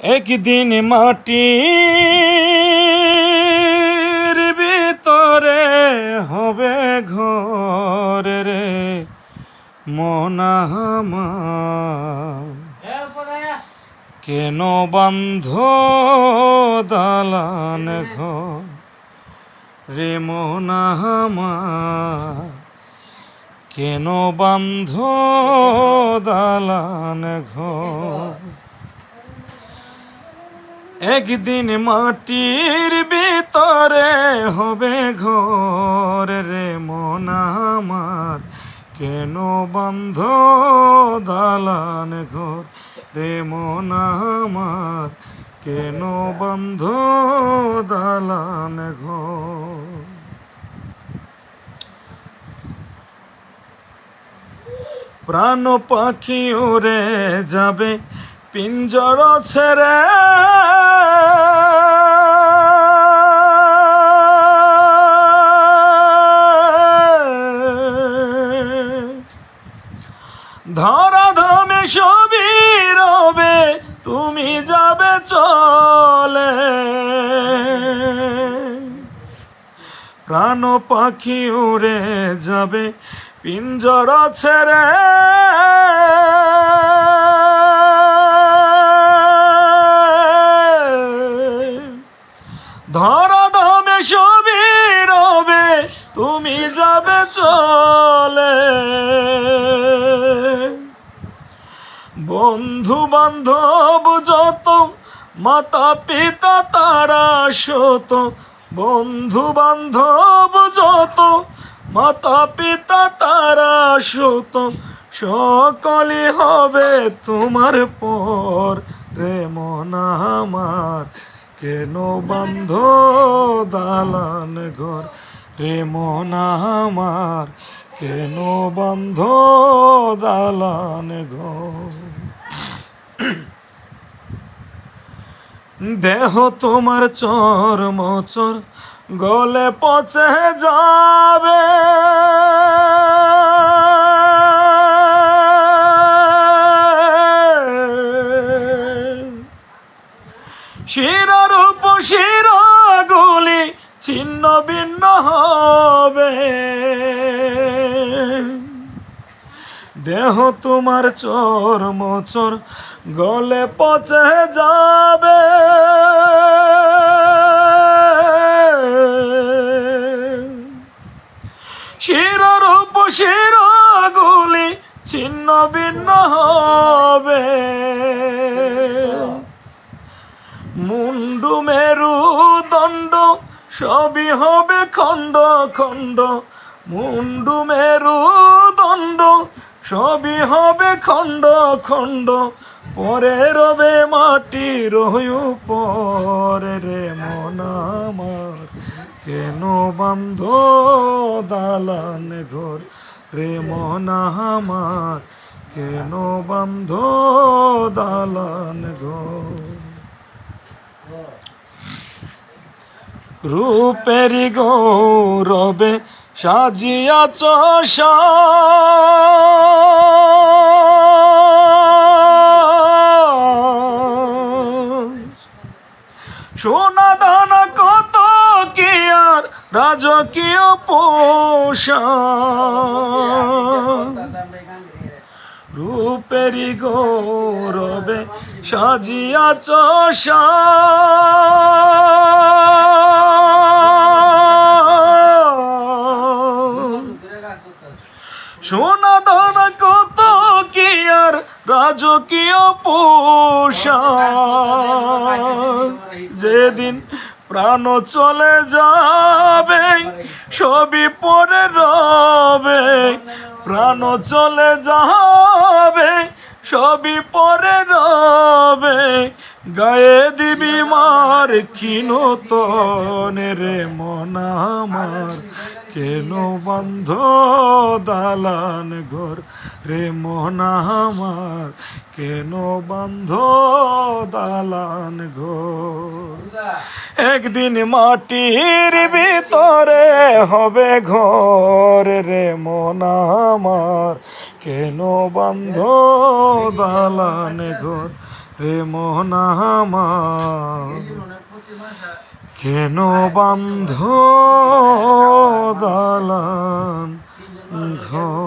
একদিন মাটির ভিতরে হবে ঘর রে মনামা কেন বন্ধ দালান ঘর রে মনামা কেন বন্ধ দালান ঘর? একদিন মাটির ভিতরে হবে ঘর রে মন আমার। কেন বন্ধ দালান ঘর রে মন কেন বন্ধ দালান ঘর? প্রাণ পাখি উড়ে যাবে পিঞ্জর ছেড়ে। ধরা ধামে সবই রবে তুমি যাবে চলে। প্রাণ পাখি উড়ে যাবে, পিঞ্জর ছেড়ে। তুমি যাবে চলে। বন্ধু বান্ধব যত মাতা পিতা তারা শত বন্ধু বান্ধব যত মাতা পিতা তারা শত সকলে হবে তোমার পর রে মন আমার। কেন বন্ধ দালান ঘর? রে মন আমার কেন বন্ধ দালান ঘর দেহ তোমার চর মচর গলে পচে যাবে। শিরার উপশির ছিন্ন ভিন্ন হবে। দেহ তোমার চোর মোচর গলে পচে যাবে। শিরর উপশির গুলি ছিন্ন ভিন্ন হবে সবই হবে খণ্ড খণ্ড, মুন্ডু মেরু দণ্ড। সবই হবে খণ্ড খণ্ড, পরে রবে মাটি রহু পরে রে মনামার কেন বন্ধ দালান ঘর রে মন আমার? কেন বন্ধ দালান ঘর? রূপেরি গৌরবে সাজিয়াছ সোনা দানা কত কি আর রাজকীয় পোষা। রূপেরি গৌরবে সাজিয়াছ সোনা দানা কত কি আর রাজকীয় পোষা যেদিন প্রাণ চলে যাবে, সবই পরে রবে। প্রাণ চলে যাবে। সবই পরে রবে। গায়ে দিবি মার কিনো রে মন আমার। কেন বন্ধ দালান ঘর রে মন আমার? কেন বন্ধ দালান ঘর? একদিন মাটির ভিতরে হবে ঘর রে মন আমার। কেন বন্ধ দালানে ঘর রে আমার? কেন বান্ধ দালান ঘর?